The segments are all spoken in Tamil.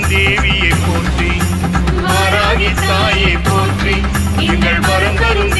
வரும் தேவியை போற்றி மாராகி தாயை போற்றி எங்கள் வரம் வரும்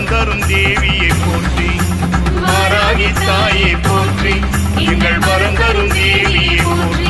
வரம் தரும் தேவியை போற்றி மாராகி தாயை போற்றி எங்கள் வரம் தரும் தேவியை போற்றி.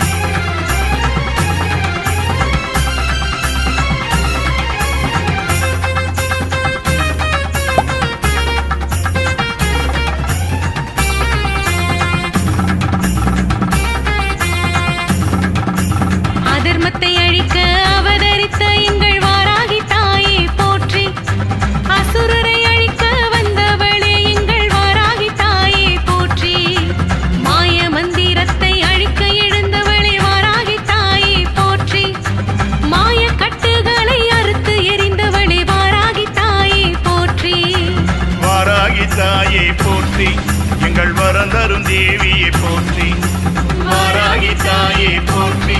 தேவியை போற்றி மாராகி தாயை போற்றி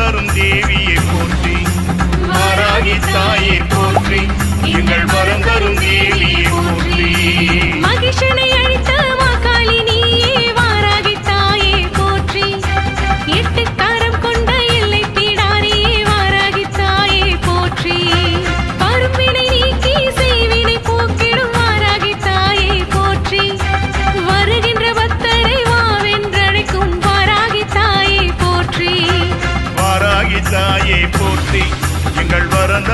தரும் தேவியை போற்றி மாராகி தாயை போற்றி எங்கள் வரம் தரும் தேவியை போற்றி.